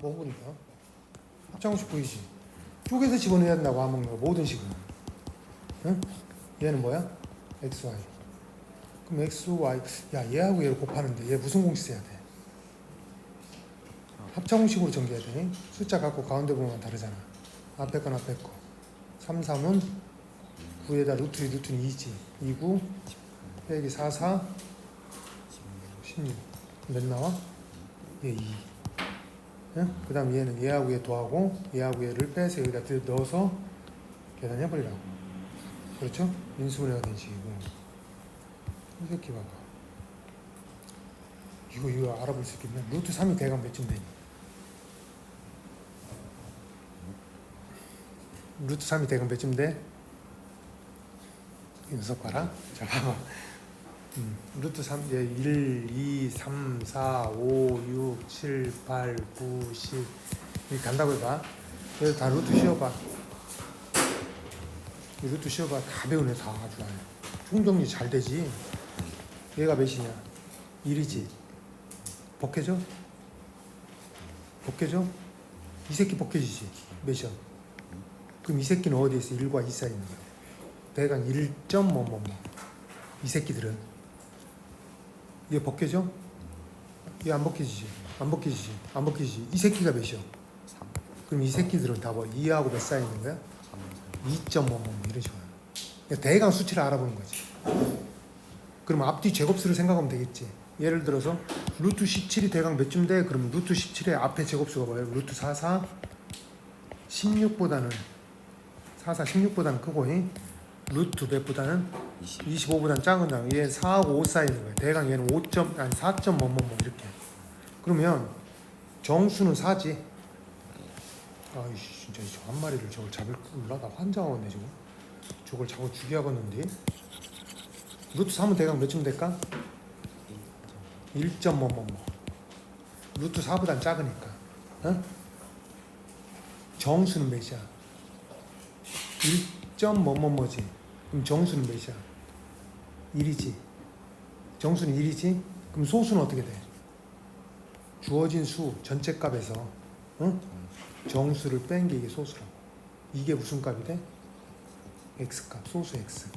뭐 보니까 합창식 보이지? 쪼개서 집어넣어야 된다고 안 먹는 거 모든 식은 응? 얘는 뭐야? x, y 그럼 x, y 야 얘하고 얘를 곱하는데 얘 무슨 공식 써야 돼? 합창식으로 전개해야 돼 숫자 갖고 가운데 보면 다르잖아 앞에 건 앞에 거 3, 3은 9에다 루트 2, 루트는 2지 2, 9 빼기 4, 4 16. 몇 나와? 얘 2. 응? 그 다음 얘는 얘하고 얘 더하고 얘하고 얘를 빼서 여기다 들- 넣어서 계산해버리라고. 그렇죠? 인수분해가 된 식이고. 이 새끼 봐봐. 이거 이거 알아볼 수 있겠냐? 루트 3이 대강 몇쯤 되니? 루트 3이 대강 몇쯤 돼? 이 녀석 봐라. 자 봐봐. 음, 루트 3, 예, 1, 2, 3, 4, 5, 6, 7, 8, 9, 10 이렇게 간다고 해봐. 그래서 다 루트 씌워봐. 이 루트 씌워봐. 다 배우네 다 아주 총정리 잘 되지? 얘가 몇이냐? 1이지. 벗겨져? 벗겨져? 이 새끼 벗겨지지. 몇이야? 그럼 이 새끼는 어디에 있어? 1과 2 사이에 있는 거야 대강 1점 뭐뭐뭐. 이 새끼들은 얘 벗겨져? 얘 안 벗겨지지? 안 벗겨지지? 안 벗겨지지? 이 새끼가 몇이야? 3, 그럼 이 새끼들은 다 뭐 2하고 몇 사이 있는 거야? 3, 2.5뭐 이런 식으로 그러니까 대강 수치를 알아보는 거지 그럼 앞뒤 제곱수를 생각하면 되겠지 예를 들어서 루트 17이 대강 몇쯤 돼? 그럼 루트 17의 앞에 제곱수가 뭐예요? 루트 44 16보다는 44 16보다는 크고 잉? 루트 몇보다는 20, 25보다는 작은 당얘 4하고 5 사이 있는 거예요. 대강 얘는 5점 아니 4점 뭐뭐뭐 이렇게. 그러면 정수는 4지. 아이씨 진짜 저한 마리를 저걸 잡을 몰라 나 환장하겠네 저거. 저걸 잡아 죽여야겠는데. 루트 3은 대강 몇점 될까? 1점 뭐뭐뭐. 루트 4보단 작으니까. 어? 정수는 몇이야? 1점 뭐뭐뭐지. 그럼 정수는 몇이야? 1이지. 정수는 1이지. 그럼 소수는 어떻게 돼? 주어진 수 전체 값에서 응? 정수를 뺀 게 이게 소수라고. 이게 무슨 값이 돼? x 값, 소수 x.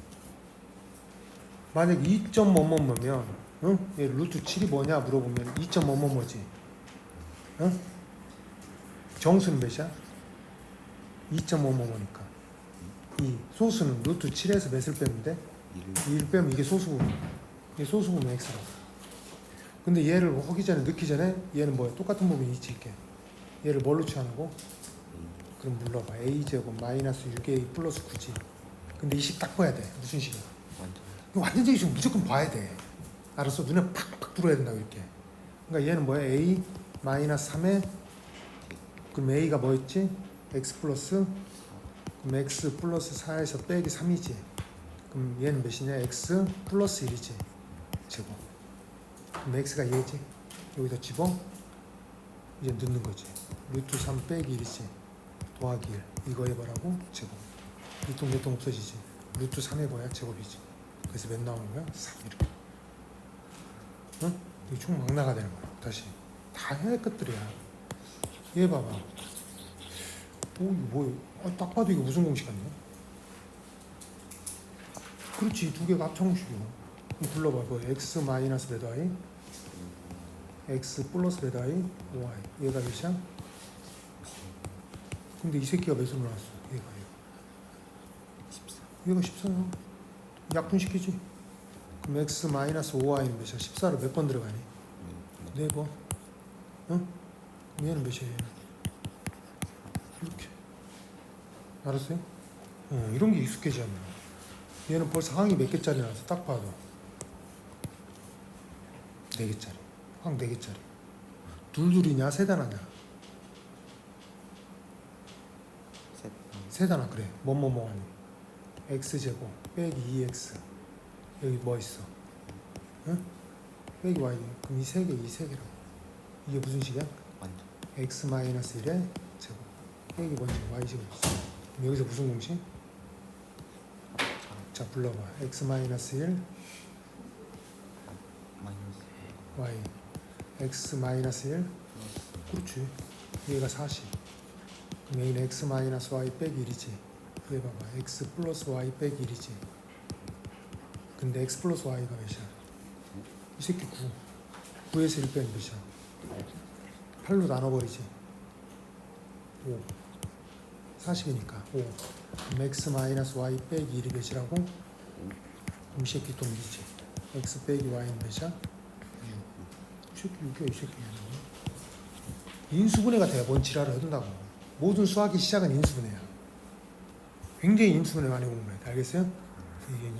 만약 2점 뭐뭐뭐면 응? 얘 루트 7이 뭐냐 물어보면 2점 뭐뭐뭐지. 응? 정수는 몇이야? 2점 뭐뭐뭐니까. 이 소수는 루트 7에서 몇을 뺐는데 1, 2를 빼면 이게 소수구문 이게 소수구문 x라고 근데 얘를 하기 전에 넣기 전에 얘는 뭐야? 똑같은 부분이 있지 이렇게. 얘를 뭘로 취하고? 그럼 물러봐. A제곱 마이너스 6a 플러스 9지. 근데 이 식 딱 봐야 돼. 무슨 식이야? 완전. 이거 완전적인 식 무조건 봐야 돼. 알았어? 눈에 팍팍 들어야 된다고 이렇게. 그러니까 얘는 뭐야? A 마이너스 3에? 그럼 a가 뭐였지? X 플러스? 그럼 x 플러스 4에서 빼기 3이지 그럼 얘는 몇이냐? X 플러스 1이지. 제곱. 그럼 x가 얘지. 여기다 집어? 이제 넣는 거지. 루트 3 빼기 1이지. 더하기 1 이거 해보라고? 제곱. 몇동 없어지지. 루트 3 해봐야 제곱이지. 그래서 몇 나오는 거야? 3 이렇게. 응? 이거 총막 나가 되는 거야. 다시. 다 해야 할 것들이야. 얘 봐봐. 오 이거 뭐야? 아, 딱 봐도 이거 무슨 공식 아니야? 그렇지 두 개가 합창공식이야 그럼 불러봐 뭐 x 마이너스 몇 y x 플러스 몇 y y 얘가 몇이야? 근데 이 새끼가 몇으로 나왔어 얘가 얘가 14, 얘가 14야 약분시키지 그럼 x 마이너스 5y는 몇이야? 14로 몇 번 들어가니? 네, 네 번. 응? 얘는 몇이에요? 이렇게. 알았어요? 어, 이런 게 익숙해지 않나. 얘는 벌써 항이 몇 개짜리 나왔어. 딱 봐도. 네 개짜리. 항 네 개짜리. 둘둘이냐, 세 단 하냐? 셋, 세 단하 그래. 뭐뭐뭐 하니. x제곱 빼기 2x. 여기 뭐 있어? 응? 빼기 y. 그럼 이 세 개, 이 세 개라고. 이게 무슨 식이야? 완전 x 마이너스 1의 제곱 빼기 번째 y 제곱 그럼 여기서 무슨 공식? 자 불러봐. X 마이너스 1 마이너스 y. X 마이너스 1 그렇지. 얘가 40 그럼 여기는 x 마이너스 y 빼기 1이지. 여기 봐봐. X 플러스 y 빼기 1이지. 근데 x 플러스 y가 몇이야? 이 새끼 9 9에서 1 빼면 몇이야? 8로 나눠버리지. 5 40이니까 5 그럼 x 마이너스 y 빼기 1이 몇이라고? 이 새끼 또 몇이지? x 빼기 y는 몇이야? 6 이 새끼 6이야 이 새끼 인수분해가 돼야 뭔 지랄을 해둔다고 모든 수학의 시작은 인수분해야 굉장히 인수분해 많이 거야 알겠어요? 이게